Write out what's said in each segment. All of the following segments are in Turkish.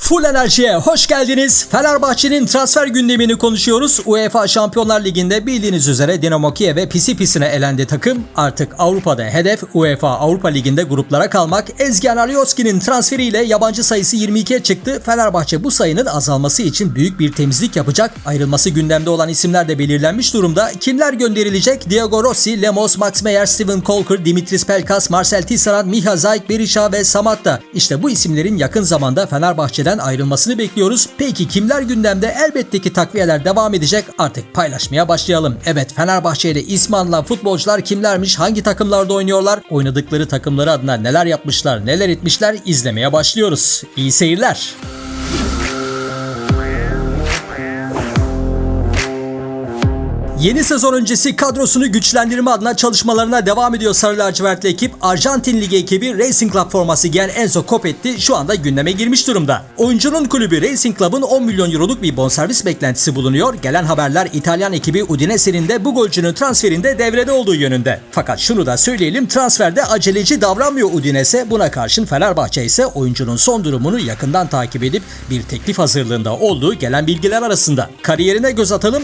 Full Enerji'ye hoş geldiniz. Fenerbahçe'nin transfer gündemini konuşuyoruz. UEFA Şampiyonlar Ligi'nde bildiğiniz üzere Dinamo Kiev'e pisi pisine elendi takım. Artık Avrupa'da hedef UEFA Avrupa Ligi'nde gruplara kalmak. Ezgen Alioski'nin transferiyle yabancı sayısı 22'ye çıktı. Fenerbahçe bu sayının azalması için büyük bir temizlik yapacak. Ayrılması gündemde olan isimler de belirlenmiş durumda. Kimler gönderilecek? Diego Rossi, Lemos, Max Meyer, Steven Kolker, Dimitris Pelkas, Marcel Tisserand, Miha Zayk, Berisha ve Samatta. İşte bu isimlerin yakın zamanda Fenerbahçe'den ayrılmasını bekliyoruz. Peki kimler gündemde? Elbette ki takviyeler devam edecek. Artık paylaşmaya başlayalım. Evet Fenerbahçe ile ismi futbolcular kimlermiş? Hangi takımlarda oynuyorlar? Oynadıkları takımları adına neler yapmışlar, neler etmişler? izlemeye başlıyoruz. İyi seyirler. Yeni sezon öncesi kadrosunu güçlendirme adına çalışmalarına devam ediyor Sarı Lacivertli ekip. Arjantin Ligi ekibi Racing Club forması giyen Enzo Copetti şu anda gündeme girmiş durumda. Oyuncunun kulübü Racing Club'ın 10 milyon euroluk bir bonservis beklentisi bulunuyor. Gelen haberler İtalyan ekibi Udinese'nin de bu golcünün transferinde devrede olduğu yönünde. Fakat şunu da söyleyelim transferde aceleci davranmıyor Udinese. Buna karşın Fenerbahçe ise oyuncunun son durumunu yakından takip edip bir teklif hazırlığında olduğu gelen bilgiler arasında. Kariyerine göz atalım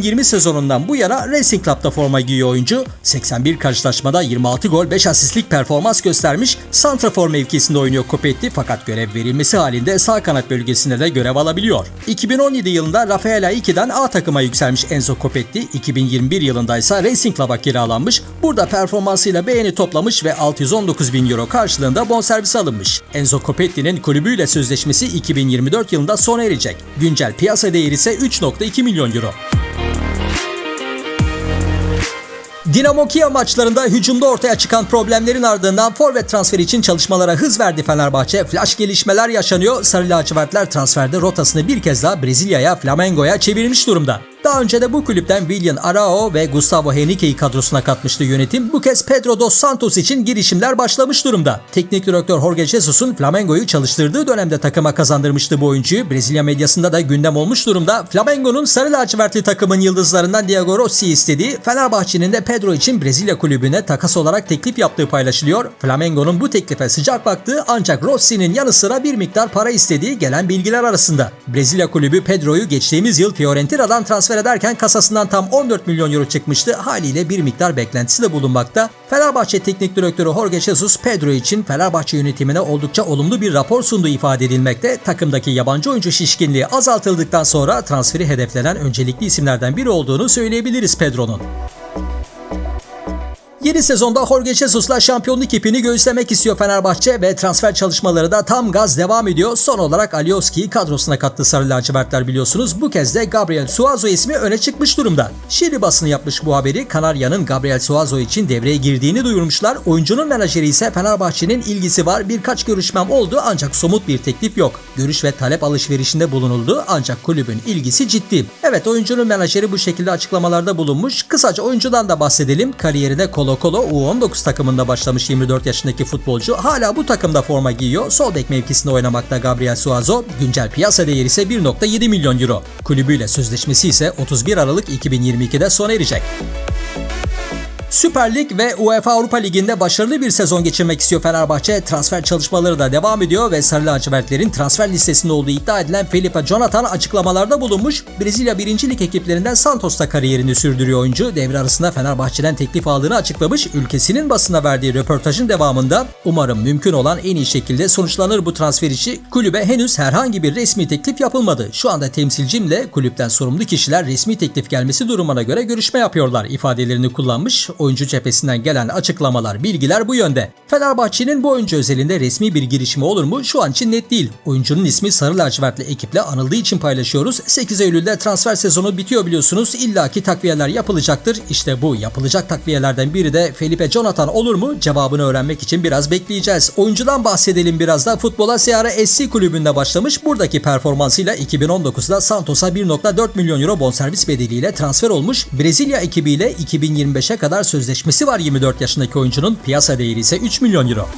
2019-2020 sezonundan bu yana Racing Club'da forma giyiyor oyuncu. 81 karşılaşmada 26 gol 5 asistlik performans göstermiş. Santrafor mevkisinde oynuyor Copetti fakat görev verilmesi halinde sağ kanat bölgesinde de görev alabiliyor. 2017 yılında Rafaela 2'den A takıma yükselmiş Enzo Copetti. 2021 yılında ise Racing Club'a kiralanmış. Burada performansıyla beğeni toplamış ve 619 bin euro karşılığında bonservis alınmış. Enzo Copetti'nin kulübüyle sözleşmesi 2024 yılında sona erecek. Güncel piyasa değeri ise 3.2 milyon euro. Dinamo Kiev maçlarında hücumda ortaya çıkan problemlerin ardından forvet transferi için çalışmalara hız verdi Fenerbahçe. Flash gelişmeler yaşanıyor. Sarı lacivertler transferde rotasını bir kez daha Brezilya'ya, Flamengo'ya çevirmiş durumda. Daha önce de bu kulüpten William Arao ve Gustavo Henrique'yi kadrosuna katmıştı yönetim. Bu kez Pedro dos Santos için girişimler başlamış durumda. Teknik direktör Jorge Jesus'un Flamengo'yu çalıştırdığı dönemde takıma kazandırmıştı bu oyuncuyu. Brezilya medyasında da gündem olmuş durumda. Flamengo'nun sarı lacivertli takımın yıldızlarından Diego Rossi istediği, Fenerbahçe'nin de Pedro için Brezilya kulübüne takas olarak teklif yaptığı paylaşılıyor. Flamengo'nun bu teklife sıcak baktığı ancak Rossi'nin yanı sıra bir miktar para istediği gelen bilgiler arasında. Brezilya kulübü Pedro'yu geçtiğimiz yıl Fiorentina'dan transfer ederken kasasından tam 14 milyon euro çıkmıştı. Haliyle bir miktar beklentisi de bulunmakta. Fenerbahçe Teknik Direktörü Jorge Jesus Pedro için Fenerbahçe yönetimine oldukça olumlu bir rapor sunduğu ifade edilmekte. Takımdaki yabancı oyuncu şişkinliği azaltıldıktan sonra transferi hedeflenen öncelikli isimlerden biri olduğunu söyleyebiliriz Pedro'nun. Yeni sezonda Jorge Jesus'la şampiyonluk ipini göğüslemek istiyor Fenerbahçe ve transfer çalışmaları da tam gaz devam ediyor. Son olarak Alioski'yi kadrosuna kattı Sarı Lacivertler biliyorsunuz. Bu kez de Gabriel Suazo ismi öne çıkmış durumda. Şiri basını yapmış bu haberi. Kanarya'nın Gabriel Suazo için devreye girdiğini duyurmuşlar. Oyuncunun menajeri ise Fenerbahçe'nin ilgisi var. Birkaç görüşmem oldu ancak somut bir teklif yok. Görüş ve talep alışverişinde bulunuldu ancak kulübün ilgisi ciddi. Evet oyuncunun menajeri bu şekilde açıklamalarda bulunmuş. Kısaca oyuncudan da bahsedelim. Kariyerine Colo Colo U19 takımında başlamış 24 yaşındaki futbolcu hala bu takımda forma giyiyor. Sol bek mevkisinde oynamakta Gabriel Suazo. Güncel piyasa değeri ise 1.7 milyon euro. Kulübüyle sözleşmesi ise 31 Aralık 2022'de sona erecek. Süper Lig ve UEFA Avrupa Ligi'nde başarılı bir sezon geçirmek istiyor Fenerbahçe. Transfer çalışmaları da devam ediyor ve Sarı Lacivertlerin transfer listesinde olduğu iddia edilen Felipe Jonathan açıklamalarda bulunmuş. Brezilya 1. Lig ekiplerinden Santos'ta kariyerini sürdürüyor oyuncu. Devre arasında Fenerbahçe'den teklif aldığını açıklamış. Ülkesinin basına verdiği röportajın devamında umarım mümkün olan en iyi şekilde sonuçlanır bu transfer işi. Kulübe henüz herhangi bir resmi teklif yapılmadı. Şu anda temsilcimle kulüpten sorumlu kişiler resmi teklif gelmesi durumuna göre görüşme yapıyorlar ifadelerini kullanmış oyuncu cephesinden gelen açıklamalar, bilgiler bu yönde. Fenerbahçe'nin bu oyuncu özelinde resmi bir girişimi olur mu şu an için net değil. Oyuncunun ismi Sarı Lacivertli ekiple anıldığı için paylaşıyoruz. 8 Eylül'de transfer sezonu bitiyor biliyorsunuz. İlla ki takviyeler yapılacaktır. İşte bu yapılacak takviyelerden biri de Felipe Jonathan olur mu? Cevabını öğrenmek için biraz bekleyeceğiz. Oyuncudan bahsedelim biraz da. Futbola Seara SC kulübünde başlamış. Buradaki performansıyla 2019'da Santos'a 1.4 milyon euro bonservis bedeliyle transfer olmuş. Brezilya ekibiyle 2025'e kadar sözleşmesi var 24 yaşındaki oyuncunun. Piyasa değeri ise 3 milyon euro.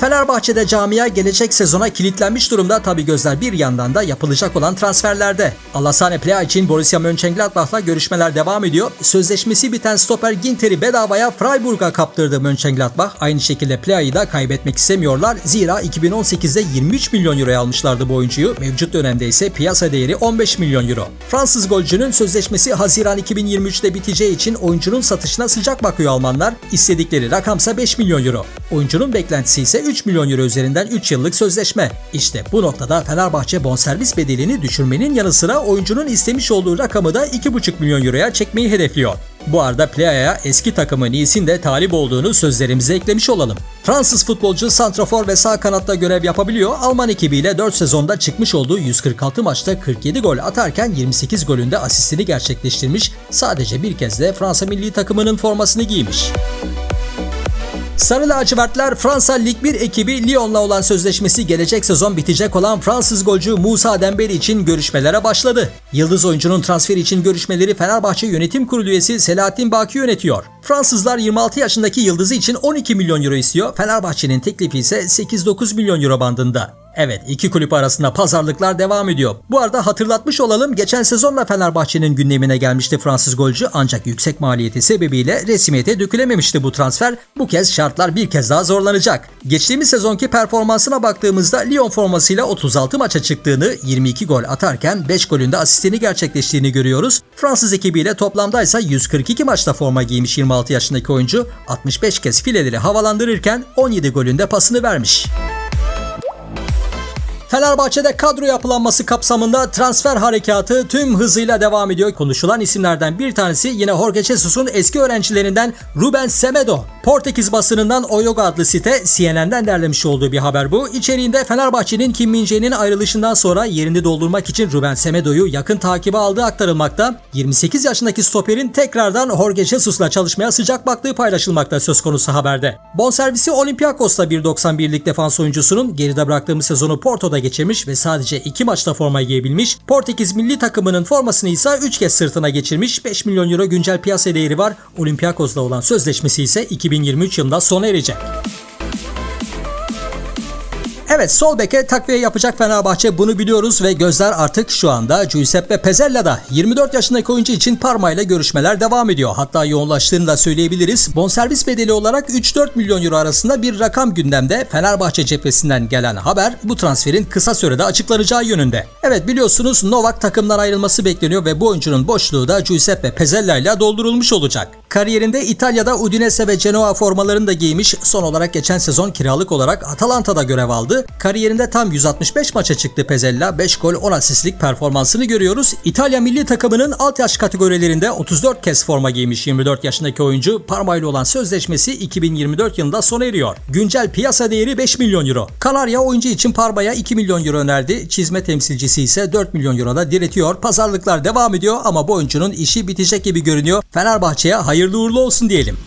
Fenerbahçe'de camia gelecek sezona kilitlenmiş durumda. Tabi gözler bir yandan da yapılacak olan transferlerde. Alassane Plea için Borussia Mönchengladbach'la görüşmeler devam ediyor. Sözleşmesi biten stoper Ginter'i bedavaya Freiburg'a kaptırdı Mönchengladbach. Aynı şekilde Plea'yı da kaybetmek istemiyorlar. Zira 2018'de 23 milyon euroya almışlardı bu oyuncuyu. Mevcut dönemde ise piyasa değeri 15 milyon euro. Fransız golcünün sözleşmesi Haziran 2023'te biteceği için oyuncunun satışına sıcak bakıyor Almanlar. İstedikleri rakamsa 5 milyon euro. Oyuncunun beklentisi ise 3 milyon euro üzerinden 3 yıllık sözleşme. İşte bu noktada Fenerbahçe bonservis bedelini düşürmenin yanı sıra oyuncunun istemiş olduğu rakamı da 2,5 milyon euroya çekmeyi hedefliyor. Bu arada Plea'ya eski takımı Nice'in de talip olduğunu sözlerimize eklemiş olalım. Fransız futbolcu santrafor ve sağ kanatta görev yapabiliyor. Alman ekibiyle 4 sezonda çıkmış olduğu 146 maçta 47 gol atarken 28 golünde asistini gerçekleştirmiş. Sadece bir kez de Fransa milli takımının formasını giymiş. Sarı lacivertler Fransa Lig 1 ekibi Lyon'la olan sözleşmesi gelecek sezon bitecek olan Fransız golcü Musa Dembele için görüşmelere başladı. Yıldız oyuncunun transferi için görüşmeleri Fenerbahçe Yönetim Kurulu üyesi Selahattin Baki yönetiyor. Fransızlar 26 yaşındaki yıldızı için 12 milyon euro istiyor. Fenerbahçe'nin teklifi ise 8-9 milyon euro bandında. Evet iki kulüp arasında pazarlıklar devam ediyor. Bu arada hatırlatmış olalım geçen sezonla Fenerbahçe'nin gündemine gelmişti Fransız golcü ancak yüksek maliyeti sebebiyle resmiyete dökülememişti bu transfer. Bu kez şartlar bir kez daha zorlanacak. Geçtiğimiz sezonki performansına baktığımızda Lyon formasıyla 36 maça çıktığını, 22 gol atarken 5 golünde asistini gerçekleştiğini görüyoruz. Fransız ekibiyle toplamda ise 142 maçta forma giymiş 26 yaşındaki oyuncu 65 kez fileleri havalandırırken 17 golünde pasını vermiş. Fenerbahçe'de kadro yapılanması kapsamında transfer harekatı tüm hızıyla devam ediyor. Konuşulan isimlerden bir tanesi yine Jorge Jesus'un eski öğrencilerinden Ruben Semedo. Portekiz basınından Oyoga adlı site CNN'den derlemiş olduğu bir haber bu. İçeriğinde Fenerbahçe'nin Kim Min-jae'nin ayrılışından sonra yerini doldurmak için Ruben Semedo'yu yakın takibe aldığı aktarılmakta. 28 yaşındaki stoperin tekrardan Jorge Jesus'la çalışmaya sıcak baktığı paylaşılmakta söz konusu haberde. Bonservisi Olympiakos'ta 1.91'lik defans oyuncusunun geride bıraktığımız sezonu Porto'da geçirmiş ve sadece 2 maçta forma giyebilmiş. Portekiz milli takımının formasını ise 3 kez sırtına geçirmiş. 5 milyon euro güncel piyasa değeri var. Olympiakos'la olan sözleşmesi ise 2023 yılında sona erecek. Evet sol beke takviye yapacak Fenerbahçe bunu biliyoruz ve gözler artık şu anda Giuseppe Pezzella'da. 24 yaşındaki oyuncu için Parma ile görüşmeler devam ediyor. Hatta yoğunlaştığını da söyleyebiliriz. Bonservis bedeli olarak 3-4 milyon euro arasında bir rakam gündemde. Fenerbahçe cephesinden gelen haber bu transferin kısa sürede açıklanacağı yönünde. Evet biliyorsunuz Novak takımdan ayrılması bekleniyor ve bu oyuncunun boşluğu da Giuseppe Pezzella ile doldurulmuş olacak. Kariyerinde İtalya'da Udinese ve Genoa formalarını da giymiş. Son olarak geçen sezon kiralık olarak Atalanta'da görev aldı. Kariyerinde tam 165 maça çıktı Pezzella. 5 gol 10 asistlik performansını görüyoruz. İtalya milli takımının alt yaş kategorilerinde 34 kez forma giymiş 24 yaşındaki oyuncu. Parma ile olan sözleşmesi 2024 yılında sona eriyor. Güncel piyasa değeri 5 milyon euro. Kanarya oyuncu için Parma'ya 2 milyon euro önerdi. Çizme temsilcisi ise 4 milyon euroda diretiyor. Pazarlıklar devam ediyor ama bu oyuncunun işi bitecek gibi görünüyor. Fenerbahçe'ye hayırlı uğurlu olsun diyelim.